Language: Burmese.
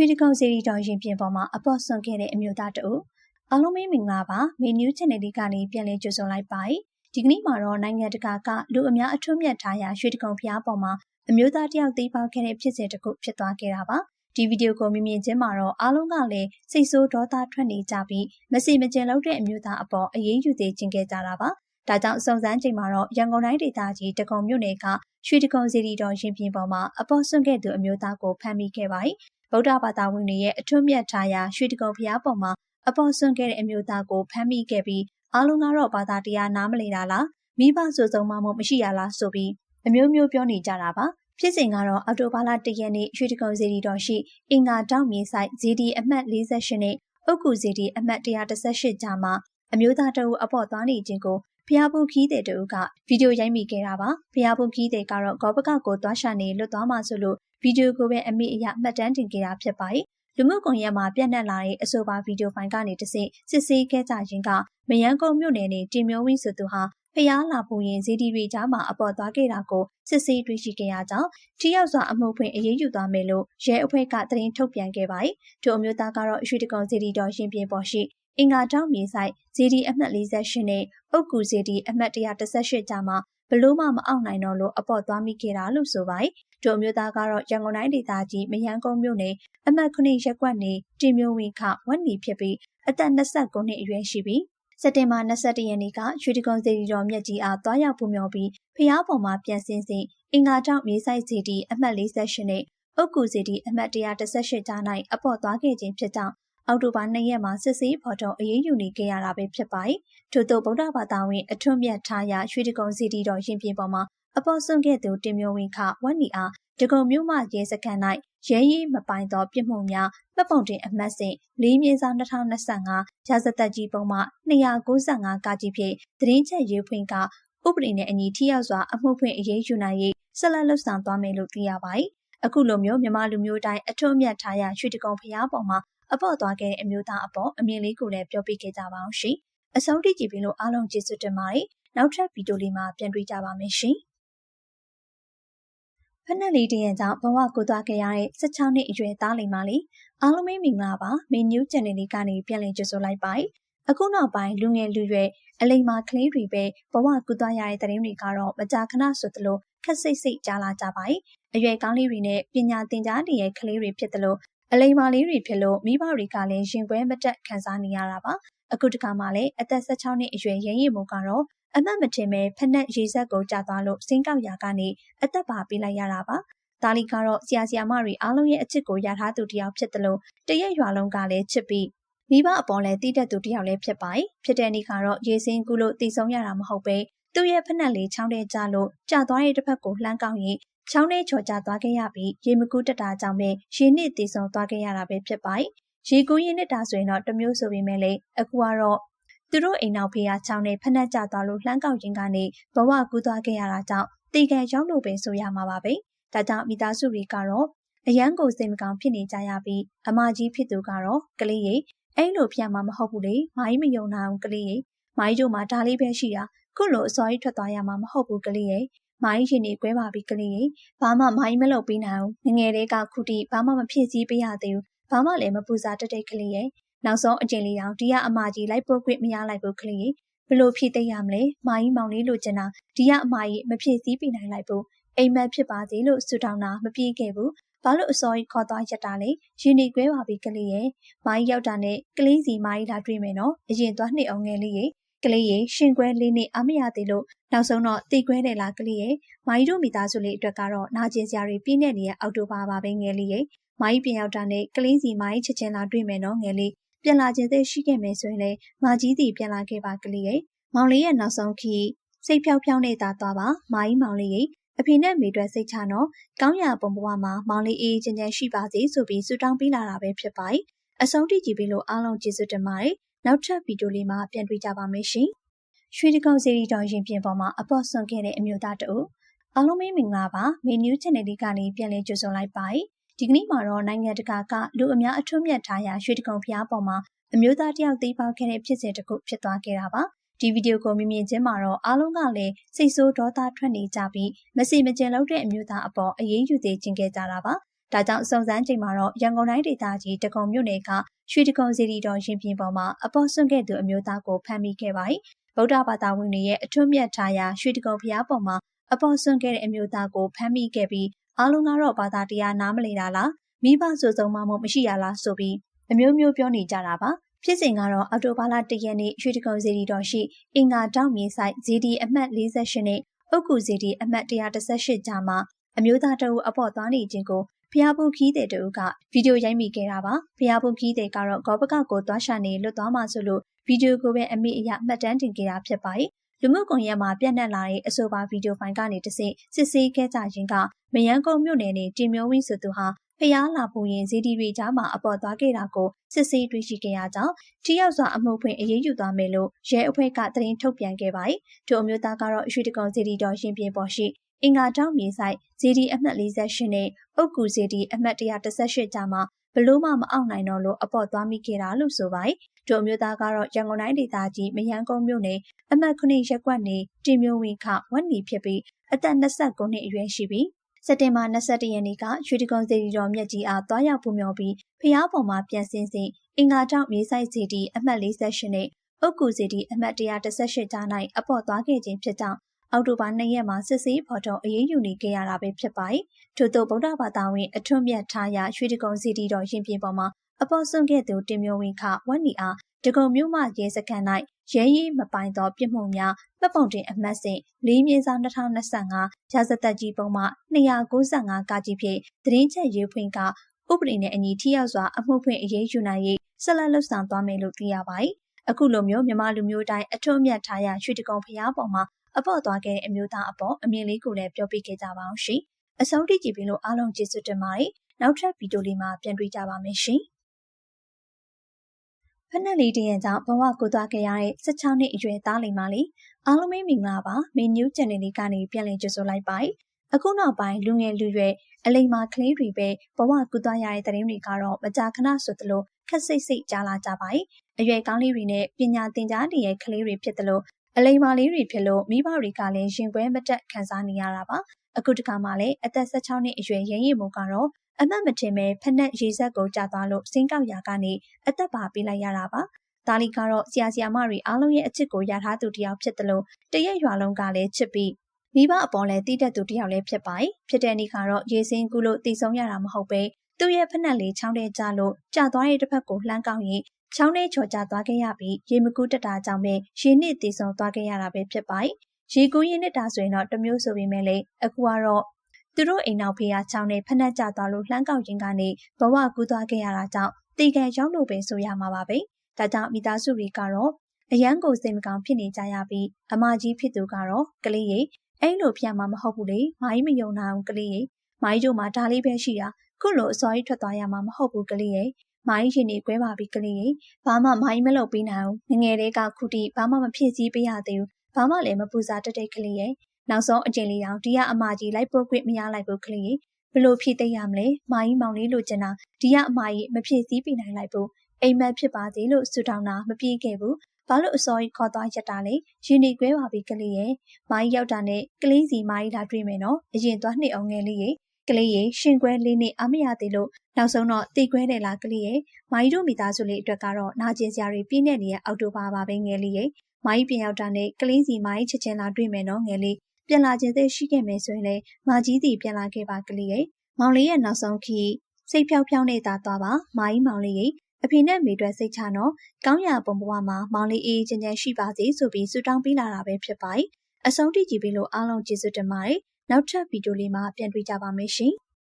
ရွှေတကုံစီရီတော်ရင်ပြင်ပေါ်မှာအပေါ်ဆွန်ခဲ့တဲ့အမျိုးသားတအုပ်အားလုံးမင်္ဂလာပါမေနျူး channel လေးကနေပြန်လည်ကြိုဆိုလိုက်ပါတယ်ဒီကနေ့မှာတော့နိုင်ငံတကာကလူအများအထွတ်မြတ်ထားရာရွှေတကုံဖျားပေါ်မှာအမျိုးသားတယောက်သိပေါက်ခဲ့တဲ့ဖြစ်စဉ်တစ်ခုဖြစ်သွားခဲ့တာပါဒီဗီဒီယိုကိုမြင်မြင်ချင်းမှာတော့အားလုံးကလည်းစိတ်ဆိုးဒေါသထွက်နေကြပြီးမစီမကျင်လောက်တဲ့အမျိုးသားအပေါ်အရေးယူသေးခြင်းခဲ့ကြတာပါဒါကြောင့်စုံစမ်းချိန်မှာတော့ရန်ကုန်တိုင်းဒေသကြီးတကုံမြို့နယ်ကရွှေတကုံစီရီတော်ရင်ပြင်ပေါ်မှာအပေါ်ဆွန့်ခဲ့သူအမျိုးသားကိုဖမ်းမိခဲ့ပါတယ် ဗုဒ္ဓဘာသာဝင်တွေရဲ့အထွတ်မြတ်ထားရာရွှေတကုံဘုရားပေါ်မှာအပေါ်ဆွန့်ခဲ့တဲ့အမျိုးသားကိုဖမ်းမိခဲ့ပြီးအားလုံးကတော့ဘာသာတရားနားမလည်တာလားမိဘဆိုစုံမှမမရှိရလားဆိုပြီးအမျိုးမျိုးပြောနေကြတာပါဖြစ်စဉ်ကတော့အော်တိုဘာလ၁ရက်နေ့ရွှေတကုံစီရီတော်ရှိအင်္ဂါတောက်မြေဆိုင် GD အမှတ်48နဲ့အုတ်ကူ GD အမှတ်118ကြားမှာအမျိုးသားတအုပ်အပေါ်သွားနေခြင်းကိုဖျားဖို့ခီးတဲ့တအုပ်ကဗီဒီယိုရိုက်မိခဲ့တာပါဖျားဖို့ခီးတဲ့ကတော့ဂောဘကကိုသွားရှာနေလွတ်သွားမှဆိုလို့ ဗီဒီယိုကိုပဲအမိအယမှတ်တမ်းတင်ခဲ့တာဖြစ်ပါတယ်လူမှုကွန်ရက်မှာပြန့်နှံ့လာတဲ့အဆိုပါဗီဒီယိုဖိုင်ကနေတဆင့်စစ်ဆေးခဲ့ကြခြင်းကမယန်းကုန်းမြို့နယ်နေတင်မျိုးဝင်းဆိုသူဟာဖျားလာဖို့ရင်ဇီဒီရီကြားမှာအပေါ်သွားခဲ့တာကိုစစ်ဆေးတွေ့ရှိခဲ့ရကြောင်းထိရောက်စွာအမှုဖွင့်အရေးယူသွားမယ်လို့ရဲအဖွဲ့ကသတင်းထုတ်ပြန်ခဲ့ပါတယ်။ထိုအမျိုးသားကတော့ရွှေတကုံဇီဒီတော်ရှင်ပြပေါ်ရှိအင်္ဂါတောင်းမြေဆိုင်ဇီဒီအမှတ်48နဲ့အုတ်ကူဇီဒီအမှတ်118ကြားမှာ ဘလို့မှမအောင်နိုင်တော့လို့အပေါ်သွားမိခဲ့တာလို့ဆိုပါတယ်။ထိုမျိုးသားကတော့ရန်ကုန်တိုင်းဒေသကြီးမယန်းကုန်းမြို့နယ်အမှတ်9ရပ်ကွက်နေတင်မျိုးဝင်းခဝက်နီဖြစ်ပြီးအသက်29နှစ်အရွယ်ရှိပြီးစက်တင်ဘာ22ရက်နေ့ကရွှေတကုံစီရီတော်မြက်ကြီးအားတွားရောက်ပူမျောပြီးဖျားပေါ်မှာပြန်ဆင်းစဉ်အင်္ဂါတောက်မြေဆိုင်စီတီအမှတ်48နဲ့အုတ်ကူစီတီအမှတ်118ကြား၌အပေါ်သွားခဲ့ခြင်းဖြစ်ကြောင်း အောက်တိုဘာ2ရက်မှာစစ်ဆေးဖော်ထုတ်အရေးယူနေခဲ့ရတာပဲဖြစ်ပါတယ်။ထို့သောဗုဒ္ဓဘာသာဝင်အထွတ်မြတ်ထားရာရွှေတကုံစီတီတော်ရင်ပြင်ပေါ်မှာအပေါ်ဆွန့်ခဲ့သူတင်မျိုးဝင်းခဝက်နီအားတကုံမြို့မှရဲစခန်း၌ရဲရည်မပိုင်သောပြစ်မှုများမှတ်ပုံတင်အမှတ်စဉ်၄မြေဆောင်2025ရာဇသက်ကြီးပုံမှ295ကကြီးဖြင့်သတင်းချက်ရေးဖွင့်ကဥပဒေနဲ့အညီထိရောက်စွာအမှုဖွင့်အရေးယူနိုင်ရေးဆက်လက်လှုပ်ဆောင်သွားမယ်လို့သိရပါတယ်။အခုလိုမျိုးမြန်မာလူမျိုးတိုင်းအထွတ်အမြတ်ထားရာရွှေတကုံဖျားပေါ်မှာ အပေါ်သွားခဲ့တဲ့အမျိုးသားအပေါ်အမြင်လေးကိုလည်းပြောပြခဲ့ကြပါအောင်ရှင်။အဆုံးထိကြည့်ပြီးလို့အားလုံးကျေးဇူးတင်ပါတယ်။နောက်ထပ်ဗီဒီယိုလေးမှာပြန်တွေ့ကြပါမယ်ရှင်။ဖက်နက်လေးတရံကြောင့်ဘဝကိုသွားခဲ့ရတဲ့16နှစ်အရွယ်သားလေးမလေးအားလုံးမင်္ဂလာပါမင်းညူးချန်နယ်လေးကနေပြန်လည်ကြိုဆိုလိုက်ပါအခုနောက်ပိုင်းလူငယ်လူရွယ်အလိမ္မာကလေးတွေပဲဘဝကူသွားရတဲ့တဲ့ရင်တွေကတော့မကြာခဏဆိုသလိုခက်စိတ်စိတ်ကြားလာကြပါ යි အရွယ်ကောင်းလေးတွေနဲ့ပညာသင်ကြားနေတဲ့ကလေးတွေဖြစ်သလို အလိမ္မာလေးတွေဖြစ်လို့မိဘတွေကလည်းရင်ပွဲမတက်ခံစားနေရတာပါအခုတခါမှလည်းအသက်16နှစ်အရွယ်ရင်းရည်မို့ကတော့အမှတ်မတင်ပဲဖက်နှက်ရေဆက်ကိုကြာသွားလို့စင်းကောက်ရာကနေအသက်ပါပေးလိုက်ရတာပါ။ဒါလီကတော့ဆရာဆရာမတွေအားလုံးရဲ့အချစ်ကိုရထားသူတယောက်ဖြစ်တယ်လို့တရက်ရွာလုံးကလည်းချစ်ပြီးမိဘအပေါ်လည်းတီးတက်သူတယောက်လည်းဖြစ်ပါတယ်။ဖြစ်တဲ့နေ့ကတော့ရေစင်းကူလို့တည်ဆုံးရတာမဟုတ်ပဲ သူ့ရဲ့ဖက်နှက်လေးချောင်းထဲကျလို့ကြာသွားတဲ့တစ်ဖက်ကိုလှမ်းကောက်ရင်ချောင်းထဲချော်ကျသွားခဲ့ရပြီးရေမကူးတက်တာကြောင့်ပဲရေနစ်တည်ဆုံးသွားခဲ့ရတာပဲဖြစ်ပါတယ်။ရေကူးရင်နစ်တာဆိုရင်တော့တမျိုးဆိုပေမဲ့လေအခုကတော့သူတို့အိမ်နောက်ဖေးကချောင်းနဲ့ဖက်နှက်ကျသွားလို့လှမ်းကောက်ရင်းကနေဘဝကူးသွားခဲ့ရတာကြောင့်တေကန်ရောက်လို့ပဲဆိုရမှာပါပဲ။ဒါကြောင့်မိသားစုတွေကတော့အရန်ကိုစိတ်မကောင်းဖြစ်နေကြရပြီးအမကြီးဖြစ်သူကတော့ကလေးရိအဲ့လိုဖျက်မှာမဟုတ်ဘူးလေ။မိုင်းမယုံနိုင်ဘူးကလေးရိမိုင်းတို့မှာဒါလေးပဲရှိတာ ခုလိုအစော်ကြီးထွက်သွားရမှာမဟုတ်ဘူးကလေးရိမိုင်းရင်နေကွဲပါပြီကလေးရိဘာမှမိုင်းမလုပ်ပေးနိုင်ဘူးငငယ်လေးကခုထိဘာမှမဖြစ်စည်းပေးရသေးဘူးဘာမှလည်းမပူစားတတ်တဲ့ကလေးရိနောက်ဆုံးအကျင့်လေးတောင်ဒီကအမကြီးလိုက်ပို့ခွင့်မရလိုက်ဘူးကလေးဘလို့ဖြည့်သိရမလဲမာကြီးမောင်လေးလိုချင်တာဒီကအမကြီးမဖြည့်စည်းပြနိုင်လိုက်ဘူးအိမ်မက်ဖြစ်ပါစေလို့ဆုတောင်းတာမပြေခဲ့ဘူးဘာလို့အစောကြီးခေါ်သွားရက်တာလဲရင်နေကွဲပါပြီကလေးရဲ့မာကြီးရောက်တာနဲ့ကလေးစီမာကြီးလာတွေ့မယ်နော်အရင်သွားနှစ်အောင်ငယ်လေးရဲ့ ကလေးရဲ့ရှင်ကွဲလေးနဲ့အမရသေးလို့နောက်ဆုံးတော့တိတ်ခွဲတယ်လားကလေးရဲ့မာကြီးတို့မိသားစုလေးအတွက်ကတော့နာကျင်စရာတွေပြည့်နေနေတဲ့အောက်တိုဘာပါပဲငယ်လေးရဲ့မာကြီးပြန်ရောက်တာနဲ့ကလေးစီမာကြီးချက်ချင်းလာတွေ့မယ်နော်ငယ်လေးပြန်လာခြင်းသိရှိခဲ့မယ်ဆိုရင်လည်းမာကြီးတီပြန်လာခဲ့ပါကလေးရဲ့မောင်လေးရဲ့နောက်ဆုံးခီစိတ်ဖြောက်ဖြောင်းနေတာသွားပါမာကြီးမောင်လေးရဲ့အဖေနဲ့မိတွဲစိတ်ချနော်ကောင်းရပုံဘဝမှာမောင်လေးအေးချမ်းချမ်းရှိပါစေဆိုပြီးဆုတောင်းပေးလာတာပဲဖြစ်ပါတယ်အဆုံးထိကြည့်ပြီးလို့အားလုံးကျေးဇူးတင်ပါတယ် နောက်ထပ်ဗီဒီယိုလေးမှာပြန်တွေ့ကြပါမယ်ရှင်ရွှေတကုံစီရီတော်ရင်ပြင်ပေါ်မှာအပေါ်ဆွန်ခဲ့တဲ့အမျိုးသားတအုပ်အားလုံးမင်္ဂလာပါမေနျူး channel လေးကနေပြန်လည်ကြိုဆိုလိုက်ပါတယ်ဒီကနေ့မှာတော့နိုင်ငံတကာကလူအများအထွတ်မြတ်ထားရာရွှေတကုံဖျားပေါ်မှာအမျိုးသားတယောက်သိပေါက်ခဲ့တဲ့ဖြစ်စဉ်တစ်ခုဖြစ်သွားခဲ့တာပါဒီဗီဒီယိုကိုမြင်မြင်ချင်းမှာတော့အားလုံးကလည်းစိတ်ဆိုးဒေါသထွက်နေကြပြီးမစီမကျင်လောက်တဲ့အမျိုးသားအပေါ်အရေးယူသေးခြင်းခဲ့ကြတာပါ ဒါကြောင့်စုံစမ်းချိန်မှာတော့ရန်ကုန်တိုင်းဒေသကြီးတကုံမြို့နယ်ကရွှေတကုံစီရီတော်ရင်ပြင်ပေါ်မှာအပေါ်ဆွန့်ခဲ့သူအမျိုးသားကိုဖမ်းမိခဲ့ပါတယ်။ဗုဒ္ဓဘာသာဝင်တွေရဲ့အထွတ်မြတ်ထားရာရွှေတကုံဖျားပေါ်မှာအပေါ်ဆွန့်ခဲ့တဲ့အမျိုးသားကိုဖမ်းမိခဲ့ပြီးအားလုံးကတော့ဘာသာတရားနားမလည်တာလားမိဘဆိုစုံမှမမရှိရလားဆိုပြီးအမျိုးမျိုးပြောနေကြတာပါ။ဖြစ်စဉ်ကတော့အော်တိုဘာလ၁ရက်နေ့ရွှေတကုံစီရီတော်ရှိအင်္ဂါတောက်မြေဆိုင် GD အမှတ်48နဲ့အုတ်ကူစီဒီအမှတ်118ကြားမှာအမျိုးသားတအုပ်အပေါ်သွားနေခြင်းကို ဖျားဖို့ခီးတဲ့တူကဗီဒီယိုရိုက်မိခဲ့တာပါဖျားဖို့ခီးတဲ့ကတော့ဂောဘကကိုသွားရှာနေလွတ်သွားမှဆိုလို့ဗီဒီယိုကိုပဲအမိအယမှတ်တမ်းတင်ခဲ့တာဖြစ်ပါတယ်လူမှုကွန်ရက်မှာပြန့်နှံ့လာတဲ့အဆိုပါဗီဒီယိုဖိုင်ကနေတဆင့်စစ်ဆေးခဲ့ကြခြင်းကမယန်းကုန်းမြို့နယ်နေတင်မျိုးဝင်းဆိုသူဟာဖျားလာပူရင်ဇီဒီရီကြားမှာအပေါ်သွားခဲ့တာကိုစစ်ဆေးတွေ့ရှိခဲ့ရကြောင်းထိရောက်စွာအမှုဖွင့်အရေးယူသွားမယ်လို့ရဲအဖွဲ့ကသတင်းထုတ်ပြန်ခဲ့ပါတယ်။ထိုအမျိုးသားကတော့ရွှေတကုံဇီဒီတော်ရှင်ပြင်ပေါ်ရှိ အင်္ဂါတောင်းမြေဆိုင်ဇီဒီအမှတ်48နဲ့အုတ်ကူဇီဒီအမှတ်118ကြားမှာဘလို့မှမအောင်နိုင်တော့လို့အပေါ်သွားမိခဲ့တာလို့ဆိုပါတယ်။ထိုအမျိုးသားကတော့ရန်ကုန်တိုင်းဒေသကြီးမယန်းကုန်းမြို့နယ်အမှတ်9ရပ်ကွက်နေတင်မျိုးဝင်းခဝက်နီဖြစ်ပြီးအသက်29နှစ်အရွယ်ရှိပြီးစက်တင်ဘာ22ရက်နေ့ကရွှေတကုံစီရီတော်မြက်ကြီးအားတွားရောက်ပူမျောပြီးဖျားပေါ်မှာပြန်ဆင်းစဉ်အင်္ဂါတောက်မြေဆိုင်စီတီအမှတ်48နဲ့အုတ်ကူစီတီအမှတ်118ကြား၌အပေါ်သွားခဲ့ခြင်းဖြစ်ကြောင်း အောက်တိုဘာ2ရက်မှာစစ်ဆေးဖော်ထုတ်အရေးယူနေခဲ့ရတာပဲဖြစ်ပါတယ်။ထို့သောဗုဒ္ဓဘာသာဝင်အထွတ်မြတ်ထားရာရွှေတကုံစီတီတော်ရင်ပြင်ပေါ်မှာအပေါ်ဆုံးခဲ့သူတင်မျိုးဝင်းခဝက်နီအားတကုံမြို့မှရဲစခန်း၌ရဲရေးမပိုင်သောပြစ်မှုများတပ်ပုံတင်အမှတ်စဉ်၄မြင်းဆောင်2025ရာဇသက်ကြီးပုံမှ295ကကြီးဖြင့်သတင်းချက်ရေးဖွင့်ကဥပဒေနဲ့အညီထိရောက်စွာအမှုဖွင့်အရေးယူနိုင်ရေးဆက်လက်လှုပ်ဆောင်သွားမယ်လို့သိရပါတယ်။အခုလိုမျိုးမြန်မာလူမျိုးတိုင်းအထွတ်အမြတ်ထားရရွှေတကုံဖျားပေါ်မှာ အပေါ်သွားခဲ့တဲ့အမျိုးသားအပေါ်အမြင်လေးကိုလည်းပြောပြခဲ့ကြပါအောင်ရှင်။အဆုံးထိကြည့်ပြီးလို့အားလုံးကျေးဇူးတင်ပါတယ်။နောက်ထပ်ဗီဒီယိုလေးမှာပြန်တွေ့ကြပါမယ်ရှင်။ဖက်နှက်လေးတရင်ကြောင့်ဘဝကိုသွားခဲ့ရတဲ့16နှစ်အရွယ်သားလိမ္မာလေးအားလုံးမင်္ဂလာပါမင်းညူးချန်နယ်လေးကနေပြန်လည်ကြိုဆိုလိုက်ပါတယ်အခုနောက်ပိုင်းလူငယ်လူရွယ်အလိမ္မာကလေးတွေပဲဘဝကူသွားရတဲ့တရင်တွေကတော့မကြာခဏဆိုသလိုခက်စိတ်စိတ်ကြားလာကြပါတယ်အရွယ်ကောင်းလေးတွေနဲ့ပညာသင်ကြားနေတဲ့ကလေးတွေဖြစ်သလို အလိမ္မာလေးတွေဖြစ်လို့မိဘတွေကလည်းရင်ခွဲမတက်ခံစားနေရတာပါအခုတခါမှလည်းအသက်16နှစ်အရွယ်ရင်းရည်မို့ကတော့အမတ်မတင်ပဲဖက်နှက်ရေဆက်ကိုကြာသွားလို့စင်းကောက်ရာကနေအသက်ပါပေးလိုက်ရတာပါ။ဒါလီကတော့ဆရာဆရာမတွေအားလုံးရဲ့အချစ်ကိုရထားသူတယောက်ဖြစ်တယ်လို့တရက်ရွာလုံးကလည်းချစ်ပြီးမိဘအပေါ်လည်းတည်တတ်သူတယောက်လည်းဖြစ်ပါတယ်။ဖြစ်တဲ့နေ့ကတော့ရေစင်းကူလို့တည်ဆုံးရတာမဟုတ်ပဲ သူ့ရဲ့ဖက်နှက်လေးချောင်းထဲကျလို့ကြာသွားတဲ့တစ်ဖက်ကိုလှမ်းကောက်ရင်ချောင်းထဲချော်ကျသွားခဲ့ရပြီးရေမကူးတက်တာကြောင့်ပဲရေနစ်တည်ဆုံးသွားခဲ့ရတာပဲဖြစ်ပါတယ်။ရေကူးရင်နစ်တာဆိုရင်တော့တမျိုးဆိုပေမဲ့လေအခုကတော့သူတို့အိမ်နောက်ဖေးကချောင်းနဲ့ဖက်နှက်ကျသွားလို့လှမ်းကောက်ရင်းကနေဘဝကူးသွားခဲ့ရတာကြောင့်တေကန်ရောက်လို့ပဲဆိုရမှာပါပဲ။ဒါကြောင့်မိသားစုတွေကတော့အရန်ကိုစိတ်မကောင်းဖြစ်နေကြရပြီးအမကြီးဖြစ်သူကတော့ကလေးရိအဲ့လိုဖျက်မှာမဟုတ်ဘူးလေ။မိုင်းမယုံနိုင်အောင်ကလေးရိမိုင်းတို့မှာဒါလေးပဲရှိတာ ခုလိုအစောကြီးထွက်သွားရမှာမဟုတ်ဘူးကလေးရိမိုင်းရှင်နေကွဲပါပြီကလေးရိဘာမှမိုင်းမလုပ်ပေးနိုင်ဘူးငငယ်လေးကခုတိဘာမှမဖြစ်စည်းပေးရသေးဘူးဘာမှလည်းမပူစားတက်တဲ့ကလေးရိနောက်ဆုံးအကျင့်လေးတောင်ဒီကအမကြီးလိုက်ပို့ခွင့်မရလိုက်ဘူးကလေးဘလို့ဖြည့်သိရမလဲမာကြီးမောင်လေးလိုချင်တာဒီကအမကြီးမဖြည့်စည်းပြနိုင်လိုက်ဘူးအိမ်မက်ဖြစ်ပါသေးလို့ဆူတောင်းတာမပြေခဲ့ဘူးဘာလို့အစောကြီးခေါ်သွားရက်တာလဲရင်နေကွဲပါပြီကလေးရဲ့မာကြီးရောက်တာနဲ့ကလေးစီမာကြီးလာတွေ့မယ်နော်အရင်သွားနှစ်အောင်ငယ်လေးရဲ့ ကလေးရေရှင်ကွဲလေးနဲ့အမရသေးလို့နောက်ဆုံးတော့တိတ်ခွဲတယ်လားကလေးရဲ့မာကြီးတို့မိသားစုလေးအတွက်ကတော့နာကျင်စရာတွေပြည့်နေနေတဲ့အောက်တိုဘာပါပဲငယ်လေးရဲ့မာကြီးပြန်ရောက်တာနဲ့ကလေးစီမာကြီးချက်ချင်းလာတွေ့မယ်နော်ငယ်လေးပြန်လာခြင်းသက်ရှိခဲ့မယ်ဆိုရင်လည်းမာကြီးစီပြန်လာခဲ့ပါကလေးရဲ့မောင်လေးရဲ့နောက်ဆုံးခီးစိတ်ဖြောက်ဖြောက်နေတာသွားပါမာကြီးမောင်လေးရဲ့အဖေနဲ့မိအတွက်စိတ်ချနော်ကောင်းရပုံဘဝမှာမောင်လေးအေးချမ်းချမ်းရှိပါစေဆိုပြီးဆုတောင်းပေးလာတာပဲဖြစ်ပါတယ်အဆုံးထိကြည့်ပြီးလို့အားလုံးကျေးဇူးတင်ပါတယ် နောက်ထပ်ဗီဒီယိုလေးမှာပြန်တွေ့ကြပါမယ်ရှင်